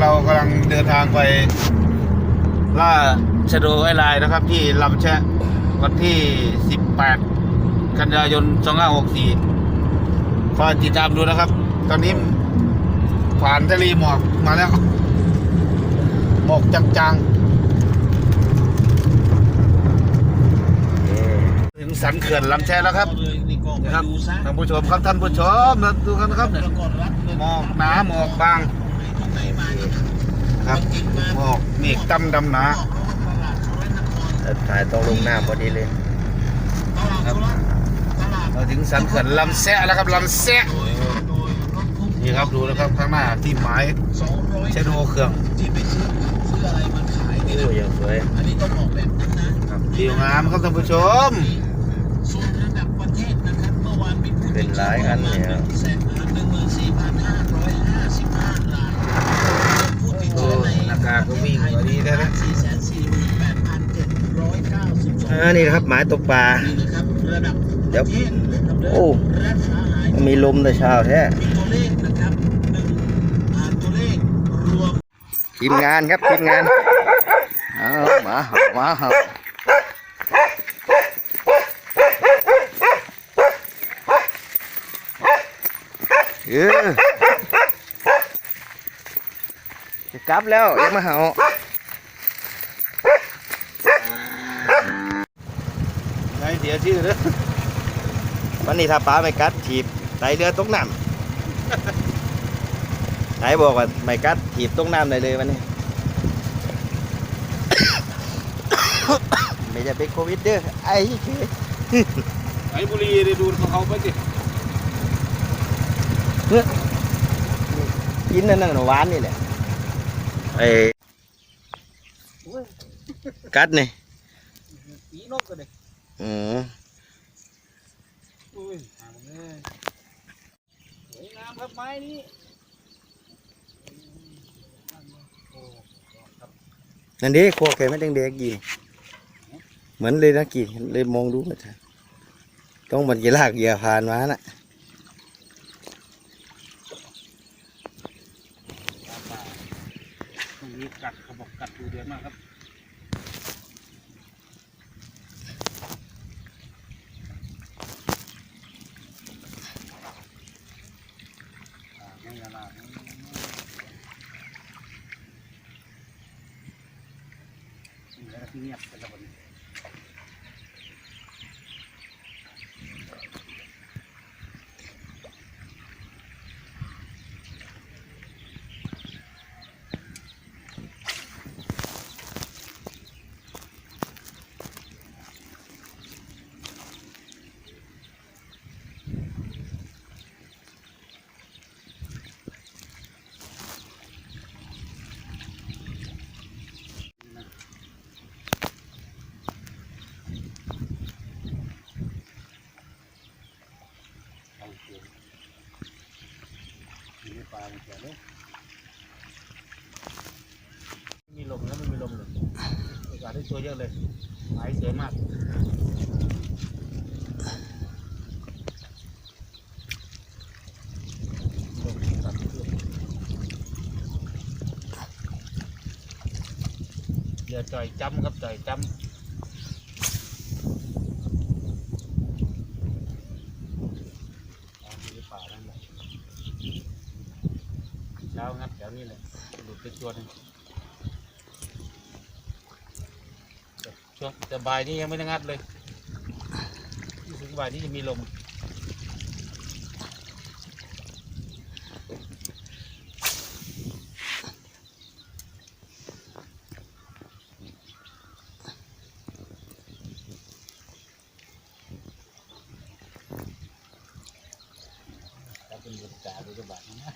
เรากำลังเดินทางไปล่าชะโดไอลายนะครับ ที่ลำแชะวันที่ 18 กันยายน 2564คอยติดตามดูนะครับ ตอนนี้ผ่านทะเลหมอกมาแล้ว หมอกจางๆ ถึงสันเขื่อนลำแชะแล้วครับนะครับท่านผู้ชมครับท่านผู้ชมนะดูกันนะครับเนี่ยหมอกหนาหมอกบาง ครับหมอกเมฆดำดำหนาถ่ายตรงลงน้ำพอดีเลยครับเราถึงสันเขื่อนลำแซะแล้วครับลำแซะนี่ครับดูนะครับข้างหน้าที่หมายเชโดเครื่องโอ้ยังสวยครับดีงามครับท่านผู้ชมเป็นหลายอันเนี่ยโอ้หน้า กากก็วิ่งกว่านี้ได้นะอ่านี่นะครับหมายตกปลาเดี๋ยวโอ้มีลมแต่เช้าแท้ทีมงานครับทีมงานเอามาเอามาเอาเออจะ กลับแล้วยังมาเห่าไหนเสียชื่อเด้อวันนี้ถ้าป้าไม่กัดถีบไตเรือตกน้ำไหนบอกว่าไม่กัดถีบตกน้ำได้เลยวันนี้ ไม่จะเป็นโควิดเด้อไอ้เหี้ยไอ้บุรีได้ดูของเขาไปสิกินนั่นน่ะหวานนี่แหละ ไอ้กัดนี่ปีนกก็ได้อืมอุ้ยหาเลยสวยงามครับไม้นี้นั่นดิโคแกไม่แดงๆกี่เหมือนเลยนะกี่เลยมองดูไม่ทันต้องมันกีลากเหยื่อผ่านมาน่ะ รงนี้กัดเขาบอกกัดดูเดือดมากครับเงียบกันแล้วบัด มีในป่าในแก่เลยมีลมแล้วมันมีลมเลยโอกาสได้ตัวเยอะเลยหายเสียมากลมตัดเครื่องอย่าจ่อยจำครับจ่อยจำ ตามที่ป่านั่นแหละ เช้างัดแถวนี้แหละหลุดไปตัวนึงช่วงแต่บ่ายนี้ยังไม่ได้งัดเลยรู้สึกบ่ายนี้จะมีลม เป็นบรรยากาศด้วยบาทนะ